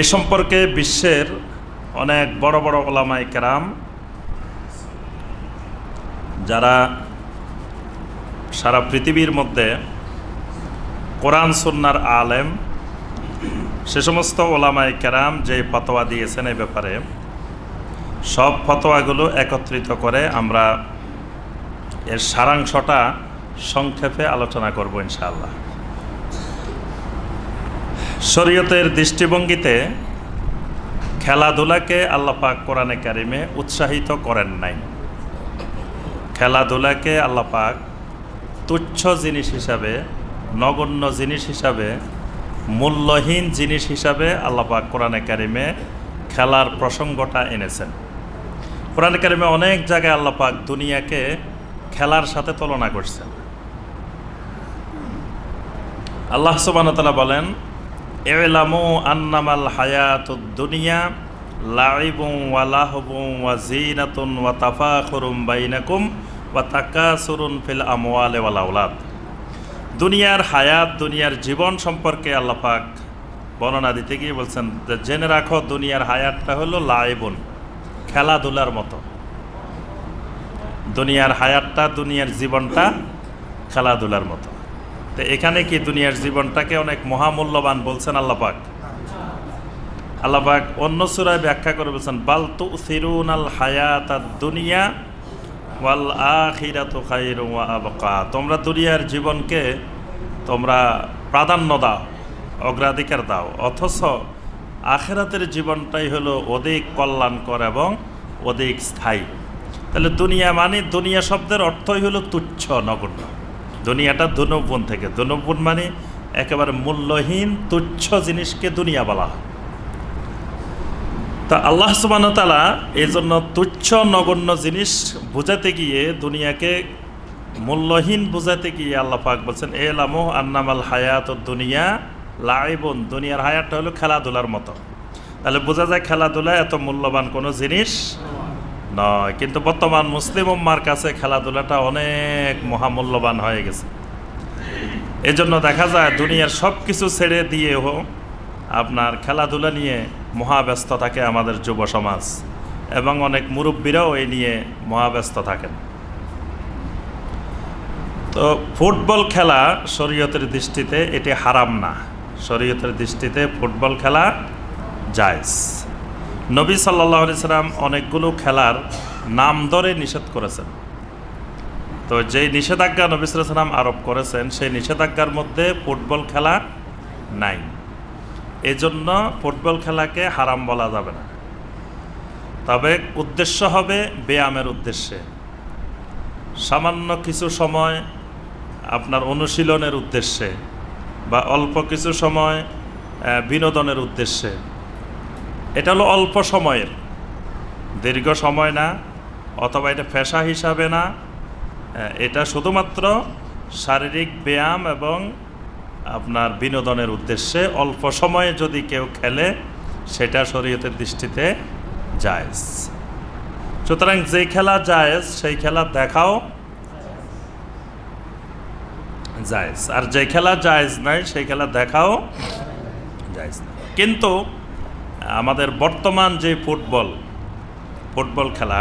এ সম্পর্কে বিশ্বের অনেক বড় বড় ওলামাই কেরাম, যারা সারা পৃথিবীর মধ্যে কোরআন, সুন্নার আলেম, সে সমস্ত ওলামাই কেরাম যে ফতোয়া দিয়েছেন এই ব্যাপারে, সব ফতোয়াগুলো একত্রিত করে আমরা এর সারাংশটা সংক্ষেপে আলোচনা করব ইনশাআল্লাহ। শরীয়তের দৃষ্টিভঙ্গিতে খেলাধুলাকে আল্লাপাক কোরআনে কারিমে উৎসাহিত করেন নাই। খেলাধুলাকে আল্লাপাক তুচ্ছ জিনিস হিসাবে, নগণ্য জিনিস হিসাবে, মূল্যহীন জিনিস হিসাবে আল্লাপাক কোরআনে কারিমে খেলার প্রসঙ্গটা এনেছেন। কোরআনে কারিমে অনেক জায়গায় আল্লাপাক দুনিয়াকে খেলার সাথে তুলনা করছেন। আল্লাহ সুবানতালা বলেন এলামু আন্নামাল হায়াতুদ দুনিয়া লাইবুং ওয়া লাহবুং ওয়া জিনাতুন ওয়া তাফাখুরুম বাইনাকুম ওয়া তাকাসুরুন ফিল আমওয়ালি ওয়াল আওলাদ। দুনিয়ার হায়াত, দুনিয়ার জীবন সম্পর্কে আল্লাহ পাক বর্ণনা দিতে গিয়ে বলছেন যে জেনে রাখো, দুনিয়ার হায়াতটা হলো লাইবুন, খেলাধুলার মতো। দুনিয়ার হায়াতটা, দুনিয়ার জীবনটা খেলাধুলার মতো। তো এখানে কি দুনিয়ার জীবনটাকে অনেক মহামূল্যবান বলছেন আল্লাপাক আল্লাপাক অন্য সুরায় ব্যাখ্যা করে বলছেন, বাল তু সিরুন আল হায়াত দুনিয়া ওয়াল আখিরাতু খাইরু ওয়া আবকা। তোমরা দুনিয়ার জীবনকে তোমরা প্রাধান্য দাও, অগ্রাধিকার দাও। অথচ আখেরাতের জীবনটাই হলো অধিক কল্যাণকর এবং অধিক স্থায়ী। তাহলে দুনিয়া মানে দুনিয়া শব্দের অর্থই হলো তুচ্ছ, নগণ্য। দুনিয়াটা ধনুবন থেকে। ধনুবন মানে একেবারে মূল্যহীন, তুচ্ছ জিনিসকে দুনিয়া বলা হয়। তা আল্লাহ সুবানতালা এই জন্য তুচ্ছ, নগণ্য জিনিস বোঝাতে গিয়ে, দুনিয়াকে মূল্যহীন বোঝাতে গিয়ে আল্লাহ পাক বলছেন এ লামো আন্নামাল হায়াত দুনিয়া লাইবন। দুনিয়ার হায়াতটা হলো খেলাধুলার মতো। তাহলে বোঝা যায় খেলাধুলা এত মূল্যবান কোনো জিনিস নয়, কিন্তু বর্তমান মুসলিম উম্মার কাছে খেলাধুলাটা অনেক মহামূল্যবান হয়ে গেছে। এজন্য দেখা যায় দুনিয়ার সব কিছু ছেড়ে দিয়েও আপনার খেলাধুলা নিয়ে মহাব্যস্ত থাকে আমাদের যুব সমাজ এবং অনেক মুরব্বীরাও এই নিয়ে মহাব্যস্ত থাকেন। তো ফুটবল খেলা শরীয়তের দৃষ্টিতে এটি হারাম না। শরীয়তের দৃষ্টিতে ফুটবল খেলা জায়জ। নবী সাল্লাহ সাল্লাম অনেকগুলো খেলার নাম ধরে নিষেধ করেছেন। তো যেই নিষেধাজ্ঞা নবী সাল্লাম আরোপ করেছেন, সেই নিষেধাজ্ঞার মধ্যে ফুটবল খেলা নাই। এজন্য ফুটবল খেলাকে হারাম বলা যাবে না। তবে উদ্দেশ্য হবে ব্যায়ামের উদ্দেশ্যে। সামান্য কিছু সময় আপনার অনুশীলনের উদ্দেশ্যে বা অল্প কিছু সময় বিনোদনের উদ্দেশ্যে। এটা হলো অল্প সময়ের। দীর্ঘ সময় না, অথবা এটা পেশা হিসাবে না। এটা শুধুমাত্র শারীরিক ব্যায়াম এবং আপনার বিনোদনের উদ্দেশ্যে অল্প সময়ে যদি কেউ খেলে, সেটা শরীয়তের দৃষ্টিতে জায়েজ। সুতরাং যে খেলা জায়েজ, সেই খেলা দেখাও জায়েজ। আর যে খেলা জায়েজ নাই, সেই খেলা দেখাও জায়েজ কিন্তু আমাদের বর্তমান যে ফুটবল ফুটবল খেলা,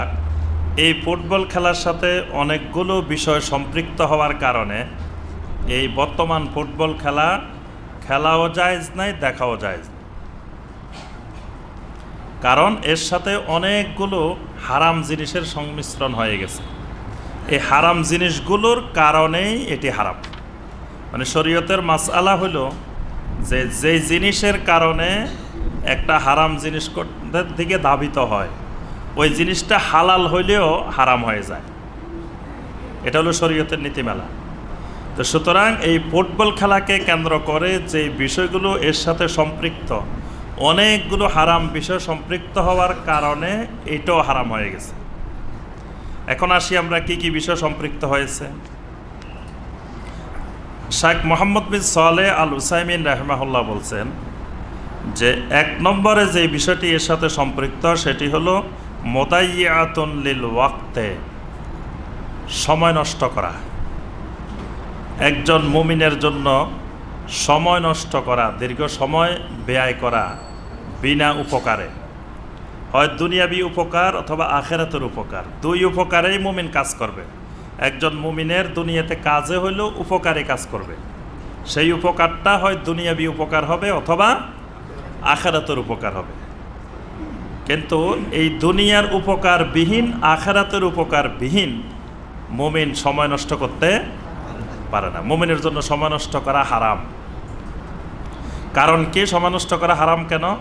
এই ফুটবল খেলার সাথে অনেকগুলো বিষয় সম্পৃক্ত হওয়ার কারণে এই বর্তমান ফুটবল খেলা খেলাও জায়জ নাই, দেখাও জায়জ কারণ এর সাথে অনেকগুলো হারাম জিনিসের সংমিশ্রণ হয়ে গেছে। এই হারাম জিনিসগুলোর কারণেই এটি হারাম। মানে শরীয়তের মাসআলা হলো যে যেই জিনিসের কারণে একটা হারাম জিনিস দিকে ধাবিত হয়। ওই জিনিসটা হালাল হইলেও হারাম হয়ে যায়। এটা হলো শরীয়তের নীতিমেলা। তো সুতরাং এই ফুটবল খেলাকে কেন্দ্র করে যে বিষয়গুলো এর সাথে সম্পৃক্ত, অনেকগুলো হারাম বিষয় সম্পৃক্ত হওয়ার কারণে এটাও হারাম হয়ে গেছে। এখন আসি আমরা কি কি বিষয় সম্পৃক্ত হয়েছে। শাহ মোহাম্মদ বিন সালে আল উসাইমিন রাহমাহুল্লাহ বলছেন যে এক নম্বরে যে বিষয়টি এর সাথে সম্পৃক্ত, সেটি হলো মোদাইয়াতুন লিল ওয়াক্তে, সময় নষ্ট করা। একজন মুমিনের জন্য সময় নষ্ট করা, দীর্ঘ সময় ব্যয় করা বিনা উপকারে। হয় দুনিয়াবি উপকার অথবা আখেরাতের উপকার। দুই উপকারেই মুমিন কাজ করবে। একজন মুমিনের দুনিয়াতে কাজে হইলেও উপকারে কাজ করবে। সেই উপকারটা হয় দুনিয়াবি উপকার হবে অথবা আখেরাতের উপকার হবে। কিন্তু এই দুনিয়ার উপকার বিহীন আখেরাতের উপকার বিহীন মুমিন সময় নষ্ট করতে পারে না। মুমিনের জন্য সময় নষ্ট করা হারাম। কারণ কে সময় নষ্ট করা হারাম কেন?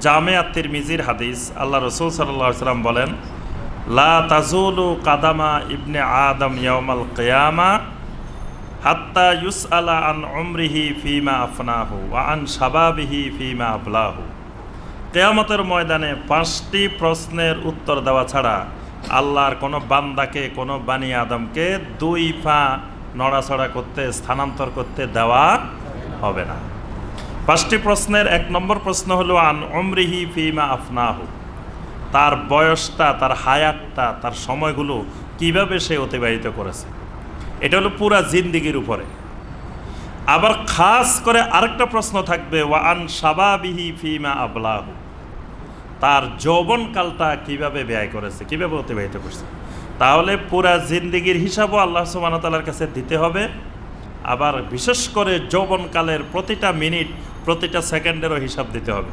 জামে আত্মির মিজির হাদিস, আল্লাহ রসুল সাল্লাহ সাল্লাম বলেন, লা তাজুলু কাদামা ইবনে আদম ইয়ামাল কেয়ামা হাত্তা ইউস আলা আন অমরিহি ফিমা আফনাহু আন সাবাবিহি ফিমা আবলাহু। কেয়ামতের ময়দানে পাঁচটি প্রশ্নের উত্তর দেওয়া ছাড়া আল্লাহর কোনো বান্দাকে, কোনো বানি আদমকে দুই পা নড়াচড়া করতে, স্থানান্তর করতে দেওয়া হবে না। পাঁচটি প্রশ্নের এক নম্বর প্রশ্ন হলো, আন অমরিহি ফিমা আফনাহু। তার বয়সটা, তার হায়াতটা, তার সময়গুলো কীভাবে সে অতিবাহিত করেছে? এটা হলো পুরা জিন্দিগির উপরে। আবার খাস করে আরেকটা প্রশ্ন থাকবে ওয়া আন সাবাবিহি ফিমা আবলাহু? তার যৌবনকালটা কীভাবে ব্যয় করেছে, কীভাবে অতিবাহিত করছে? তাহলে পুরা জিন্দিগির হিসাবও আল্লাহ সুবাহতালার কাছে দিতে হবে। আবার বিশেষ করে যৌবনকালের প্রতিটা মিনিট, প্রতিটা সেকেন্ডেরও হিসাব দিতে হবে।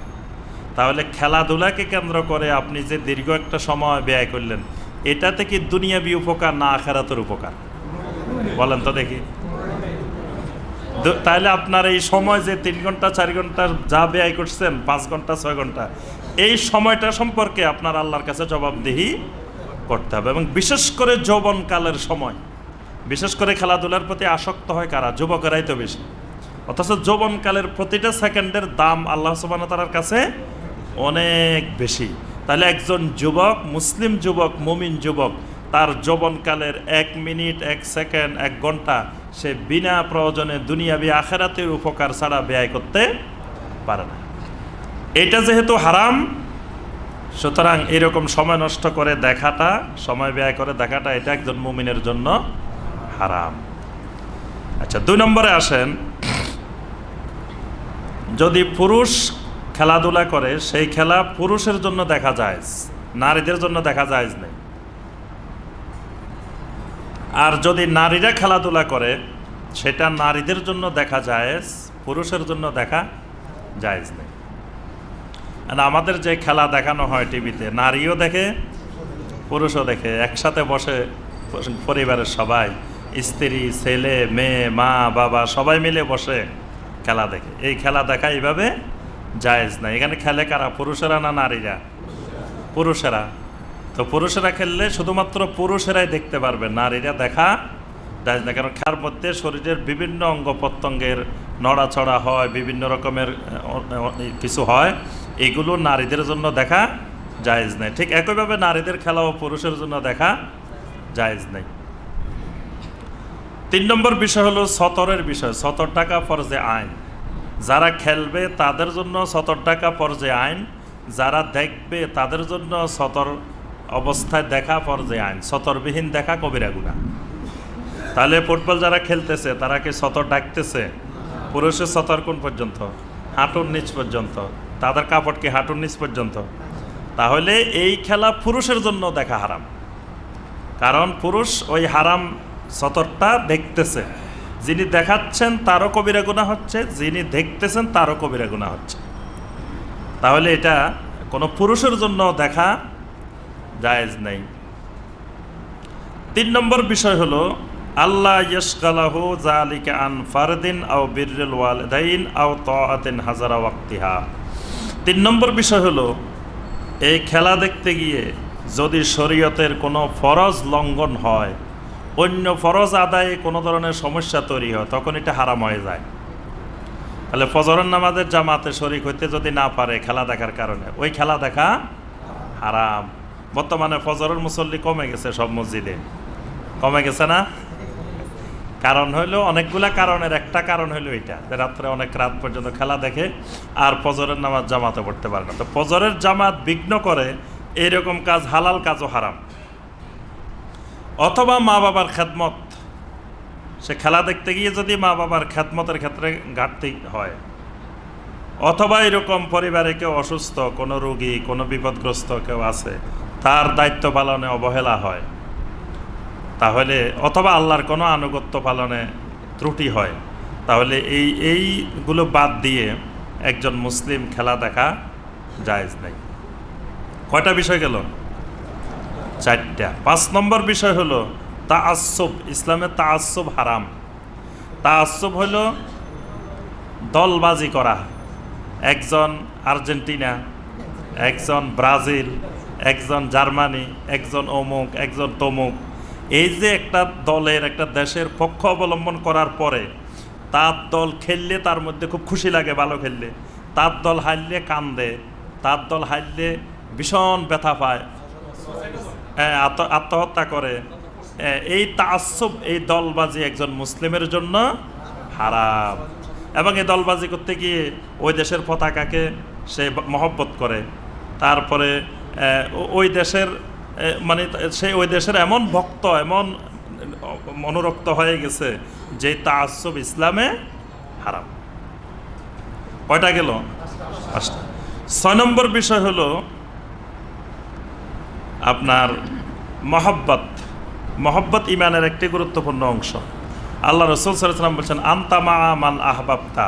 তাহলে খেলাধুলাকে কেন্দ্র করে আপনি যে দীর্ঘ একটা সময় ব্যয় করলেন, এটাতে কি দুনিয়াবি উপকার না আখেরাতের উপকার? বলেন তো দেখি। তাহলে আপনার এই সময় যে তিন ঘণ্টা, চার ঘণ্টা যা ব্যয় করছেন, পাঁচ ঘণ্টা, ছয় ঘণ্টা, এই সময়টা সম্পর্কে আপনার আল্লাহর কাছে জবাবদিহি করতে হবে এবং বিশেষ করে যৌবনকালের সময়। বিশেষ করে খেলাধুলার প্রতি আসক্ত হয় কারা? যুবকেরাই তো বেশি। অথচ যৌবনকালের প্রতিটা সেকেন্ডের দাম আল্লাহ সুবাহতালার কাছে অনেক বেশি। তাহলে একজন যুবক, মুসলিম যুবক, মুমিন যুবক তার যৌবনকালের এক মিনিট, এক সেকেন্ড, এক ঘণ্টা সে বিনা প্রয়োজনে দুনিয়াবি আখেরাতের উপকার ছাড়া ব্যয় করতে পারে না। এটা যেহেতু হারাম, সুতরাং এরকম সময় নষ্ট করে দেখাটা, সময় ব্যয় করে দেখাটা এটা একজন মুমিনের জন্য হারাম। আচ্ছা দুই নম্বরে আসেন। যদি পুরুষ খেলাধুলা করে, সেই খেলা পুরুষের জন্য দেখা যায়, নারীদের জন্য দেখা যায় নেই। আর যদি নারীরা খেলাধুলা করে, সেটা নারীদের জন্য দেখা যায় পুরুষের জন্য দেখা জায়েজ নেই। আর আমাদের যে খেলা দেখানো হয় টিভিতে, নারীও দেখে, পুরুষও দেখে, একসাথে বসে পরিবারের সবাই, স্ত্রী, ছেলে, মেয়ে, মা, বাবা, সবাই মিলে বসে খেলা দেখে। এই খেলা দেখা এইভাবে জায়েজ না এখানে খেলে কারা? পুরুষেরা না নারীরা? পুরুষেরা। তো পুরুষেরা খেললে শুধুমাত্র পুরুষেরাই দেখতে পারবে, নারীরা দেখা যায় না। কারণ খেলার মধ্যে শরীরের বিভিন্ন অঙ্গ প্রত্যঙ্গের নড়াচড়া হয়, বিভিন্ন রকমের কিছু হয়। এগুলো নারীদের জন্য দেখা জায়েজ নেই। ঠিক একইভাবে নারীদের খেলাও পুরুষের জন্য দেখা জায়েজ নেই। তিন নম্বর বিষয় হলো সতরের বিষয়। সতর টাকা ফরজে আইন। যারা খেলবে তাদের জন্য সতর টাকা ফরজে আইন, যারা দেখবে তাদের জন্য সতর অবস্থায় দেখা ফরজে আইন সতরবিহীন দেখা কবিরা গুণা তাহলে ফুটবল যারা খেলতেছে, তারা কি সতর ডাকতেছে? পুরুষের সতর কোন পর্যন্ত? হাঁটুর নিচ পর্যন্ত। তাদের কাপড় কি হাঁটুর নিচ পর্যন্ত? তাহলে এই খেলা পুরুষের জন্য দেখা হারাম। কারণ পুরুষ ওই হারাম সতরটা দেখতেছে। যিনি দেখাচ্ছেন, তারও কবিরা গুণা হচ্ছে। যিনি দেখতেছেন, তারও কবিরা গুণা হচ্ছে। তাহলে এটা কোনো পুরুষের জন্য দেখা জায়েজ নেই। তিন নম্বর বিষয় হলো, আল্লাহ ইয়সকালাহু জালিকা আন ফারদিন আও বিরুল ওয়ালদাইন আও তাআতিন হাজারা ওয়াক্তিহা। তিন নম্বর বিষয় হলো, এই খেলা দেখতে গিয়ে যদি শরীয়তের কোনো ফরজ লঙ্ঘন হয়, অন্য ফরজ আদায়ে কোনো ধরনের সমস্যা তৈরি হয়, তখন এটা হারাম হয়ে যায়। তাহলে ফজরের নামাজের জামাতে শরিক হইতে যদি না পারে খেলা দেখার কারণে, ওই খেলা দেখা হারাম। বর্তমানে ফজরের মুসল্লি কমে গেছে সব মসজিদে। কমে গেছে না? কারণ হইল অনেকগুলা কারণের, একটা কারণ হইল এটা রাত্রে অনেক রাত পর্যন্ত খেলা দেখে আর ফজরের নামাজ জামাতে পড়তে পারে না। তো ফজরের জামাত বিঘ্ন করে এইরকম কাজ, হালাল কাজও হারাম। অথবা মা বাবার খেদমত, সে খেলা দেখতে গিয়ে যদি মা বাবার খেদমতের ক্ষেত্রে ঘাটতি হয়, অথবা এরকম পরিবারে কেউ অসুস্থ, কোনো রোগী, কোনো বিপদগ্রস্ত কেউ আছে তার দায়িত্ব পালনে অবহেলা হয়। তাহলে অথবা আল্লাহর কোনো আনুগত্য পালনে ত্রুটি হয়। তাহলে এই, এইগুলো বাদ দিয়ে একজন মুসলিম খেলা দেখা জায়েজ নেই। কয়টা বিষয় গেল? চারটা। পাঁচ নম্বর বিষয় হলো তা আসব ইসলামের তা আসব হারাম। তা আসব হলো দলবাজি করা। একজন আর্জেন্টিনা, একজন ব্রাজিল একজন জার্মানি, একজন অমুক, একজন তমুক। এই যে একটা দলের, একটা দেশের পক্ষ অবলম্বন করার পরে তার দল খেললে তার মধ্যে খুব খুশি লাগে ভালো খেললে। তার দল হারলে কান্দে, তার দল হারলে ভীষণ ব্যথা পায় আত্ম- আত্মহত্যা করে। এই তাসব এই দলবাজি একজন মুসলিমের জন্য হারাম। এবং এই দলবাজি করতে গিয়ে ওই দেশের পতাকাকে সে মহব্বত করে। তারপরে ওই দেশের মানে সে ওই দেশের এমন ভক্ত, এমন মনোরক্ত হয়ে গেছে যে তাসব ইসলামে হারাম। কয়টা গেল? ছয় নম্বর বিষয় হলো আপনার মহব্বত। মহব্বত ইমানের একটি গুরুত্বপূর্ণ অংশ। আল্লাহ রসুল সাল্লাম বলছেন আন্তামা মান আহবাবতা।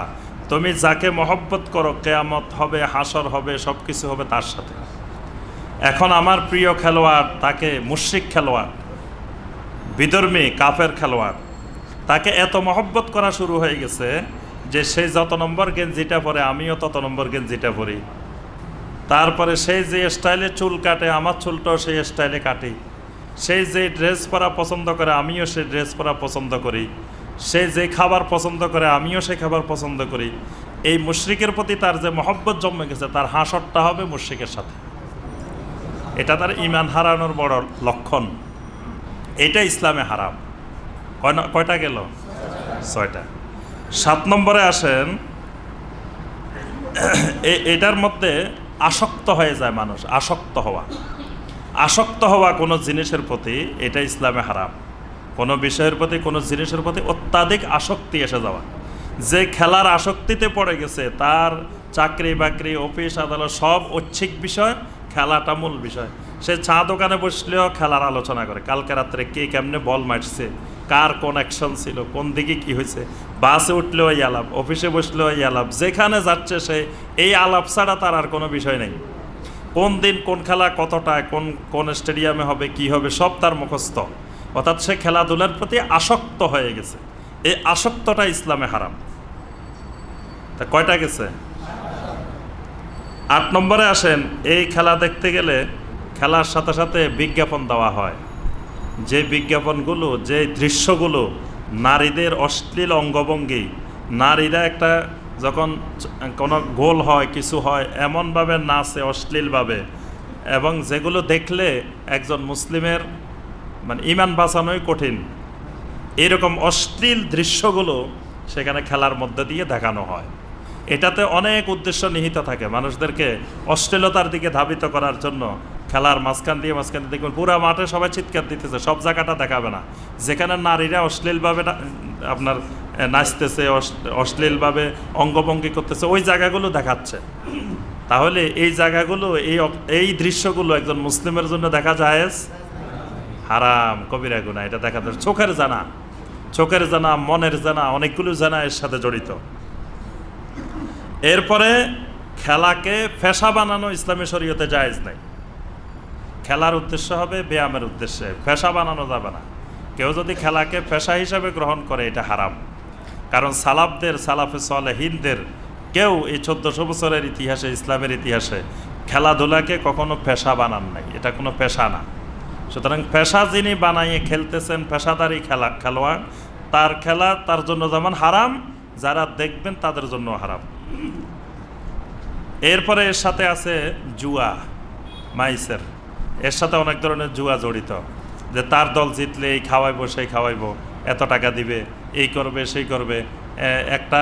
তুমি যাকে মহব্বত করো, কেয়ামত হবে, হাসর হবে সব কিছু হবে তার সাথে। এখন আমার প্রিয় খেলোয়াড়, তাকে মুশ্রিক খেলোয়াড় বিধর্মী কাফের খেলোয়াড়, তাকে এত মহব্বত করা শুরু হয়ে গেছে যে সে যত নম্বর গেঞ্জিটা পরে, আমিও তত নম্বর গেঞ্জিটা পরি। তারপরে সেই যে স্টাইলে চুল কাটে, আমার চুলটাও সেই স্টাইলে কাটি। সেই যে ড্রেস পরা পছন্দ করে, আমিও সেই ড্রেস পরা পছন্দ করি। সে যে খাবার পছন্দ করে, আমিও সেই খাবার পছন্দ করি। এই মুশ্রিকের প্রতি তার যে মহব্বত জন্মে গেছে, তার হাসরটা হবে মুশ্রিকের সাথে। এটা তার ইমান হারানোর বড় লক্ষণ। এটা ইসলামে হারাম। কয়টা গেল? ছয়টা। সাত নম্বরে আসেন এটার মধ্যে আসক্ত হয়ে যায় মানুষ, আসক্ত হওয়া। আসক্ত হওয়া কোনো জিনিসের প্রতি এটা ইসলামে হারাম। কোনো বিষয়ের প্রতি, কোনো জিনিসের প্রতি অত্যাধিক আসক্তি এসে যাওয়া। যে খেলার আসক্তিতে পড়ে গেছে, তার চাকরি বাকরি অফিস, আদালত সব ঐচ্ছিক বিষয় খেলাটা মূল বিষয়। সে চা দোকানে বসলেও খেলার আলোচনা করে। কালকে রাত্রে কে কেমনে বল মারছে, কার কোন অ্যাকশন ছিল, কোন দিকে কি হয়েছে বাসে উঠলেও এই আলাপ অফিসে বসলেও এই আলাপ, যেখানে যাচ্ছে সে, এই আলাপ ছাড়া তার আর কোনো বিষয় নেই। কোন দিন কোন খেলা কতটায়, কোন কোন স্টেডিয়ামে হবে, কি হবে, সব তার মুখস্থ। অর্থাৎ সে খেলাধুলার প্রতি আসক্ত হয়ে গেছে। এই আসক্তটা ইসলামে হারাম। তা কয়টা গেছে? আট নম্বরে আসেন, এই খেলা দেখতে গেলে খেলার সাথে সাথে বিজ্ঞাপন দেওয়া হয়। যে বিজ্ঞাপনগুলো, যে দৃশ্যগুলো নারীদের অশ্লীল অঙ্গভঙ্গি, নারীরা একটা যখন কোনো গোল হয়, কিছু হয়, এমনভাবে নাচে অশ্লীলভাবে এবং যেগুলো দেখলে একজন মুসলিমের মানে ইমান বাঁচানোই কঠিন। এরকম অশ্লীল দৃশ্যগুলো সেখানে খেলার মধ্যে দিয়ে দেখানো হয়। এটাতে অনেক উদ্দেশ্য নিহিত থাকে মানুষদেরকে অশ্লীলতার দিকে ধাবিত করার জন্য খেলার মাঝখান দিয়ে মাঝখান দিয়ে দেখবেন পুরো মাঠে সবাই চিৎকার দিতেছে, সব জায়গাটা দেখাবে না। যেখানে নারীরা অশ্লীলভাবে আপনার নাচতেছে, অশ- অশ্লীলভাবে অঙ্গভঙ্গি করতেছে, ওই জায়গাগুলো দেখাচ্ছে। তাহলে এই জায়গাগুলো, এই এই দৃশ্যগুলো একজন মুসলিমের জন্য দেখা যায় হারাম, কবিরা গুণা এটা দেখা যায় চোখের জানা চোখের জানা, মনের জানা, অনেকগুলো জানা এর সাথে জড়িত। এরপরে খেলাকে ফেসা বানানো ইসলামী শরীয়তে জায়েজ নাই। খেলার উদ্দেশ্য হবে ব্যায়ামের উদ্দেশ্যে। ফেসা বানানো যাবে না। কেউ যদি খেলাকে পেশা হিসাবে গ্রহণ করে, এটা হারাম। কারণ সালাফদের, সালাফে হিনদের কেউ এই চোদ্দশো বছরের ইতিহাসে, ইসলামের ইতিহাসে খেলাধুলাকে কখনো পেশা বানান নাই। এটা কোনো পেশা না। সুতরাং পেশা যিনি বানাইয়ে খেলতেছেন পেশাদারি খেলা, খেলোয়াড়, তার খেলা তার জন্য যেমন হারাম, যারা দেখবেন তাদের জন্য হারাম। এরপরে এর সাথে আছে জুয়া, মাইসের। এর সাথে অনেক ধরনের জুয়া জড়িত। যে তার দল জিতলে এই খাওয়াইবো, সেই খাওয়াইবো, এত টাকা দিবে, এই করবে, সেই করবে একটা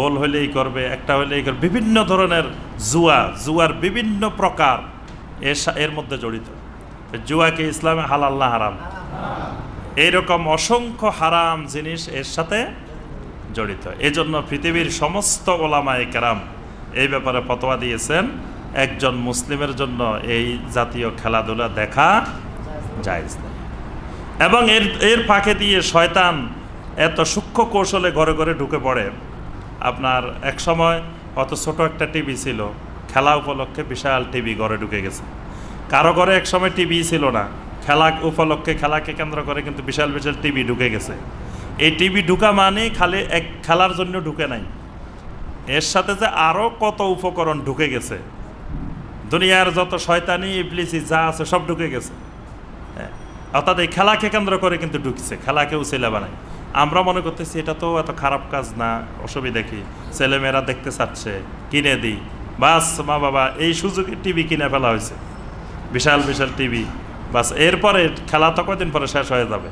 গোল হলে এই করবে, একটা হলে এই করবে, বিভিন্ন ধরনের জুয়া, জুয়ার বিভিন্ন প্রকার এর এর মধ্যে জড়িত। জুয়াকে ইসলামে হালাল না হারাম? এইরকম অসংখ্য হারাম জিনিস এর সাথে জড়িত। এজন্য পৃথিবীর সমস্ত ওলামায়ে কেরাম এই ব্যাপারে ফতোয়া দিয়েছেন, একজন মুসলিমের জন্য এই জাতীয় খেলাধুলা দেখা যায় এবং এর এর ফাঁকে দিয়ে শয়তান এত সূক্ষ্ম কৌশলে ঘরে ঘরে ঢুকে পড়ে। আপনার এক সময় অত ছোট একটা টিভি ছিল, খেলা উপলক্ষে বিশাল টিভি ঘরে ঢুকে গেছে। কারও ঘরে এক সময় টিভি ছিল না, খেলা উপলক্ষে খেলাকে কেন্দ্র করে কিন্তু বিশাল বিশাল টিভি ঢুকে গেছে। এই টিভি ঢুকা মানে খালি এক খেলার জন্য ঢুকে নাই। এর সাথে যে আরও কত উপকরণ ঢুকে গেছে। দুনিয়ার যত শয়তানি ইবলিসি যা আছে সব ঢুকে গেছে। হ্যাঁ, অর্থাৎ এই খেলাকে কেন্দ্র করে কিন্তু ঢুকছে খেলাকেও ছেলে বানায়। আমরা মনে করতেছি এটা তো এত খারাপ কাজ না অসুবিধা কি? ছেলেমেয়েরা দেখতে চাচ্ছে কিনে দিই। বাস মা বাবা এই সুযোগে টিভি কিনে ফেলা হয়েছে। বিশাল বিশাল টিভি। বাস এরপরে খেলা তো কদিন পরে শেষ হয়ে যাবে।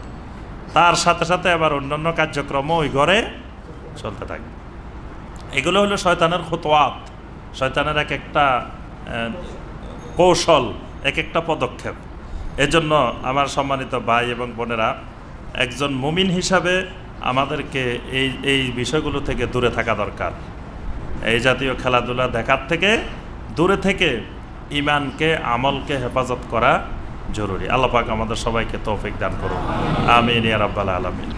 তার সাথে সাথে আবার অন্যান্য কার্যক্রম ওই ঘরে চলতে থাকে। এগুলো হলো শয়তানের খতোয়াত শয়তানের এক একটা কৌশল, এক একটা পদক্ষেপ। এজন্য আমার সম্মানিত ভাই এবং বোনেরা, একজন মুমিন হিসাবে আমাদেরকে এই এই বিষয়গুলো থেকে দূরে থাকা দরকার। এই জাতীয় খেলাধুলা দেখার থেকে দূরে থেকে ইমানকে, আমলকে হেফাজত করা জরুরি। আল্লাহ পাক আমাদের সবাইকে তৌফিক দান করুন আমিন ইয়া আলমিন আলামিন।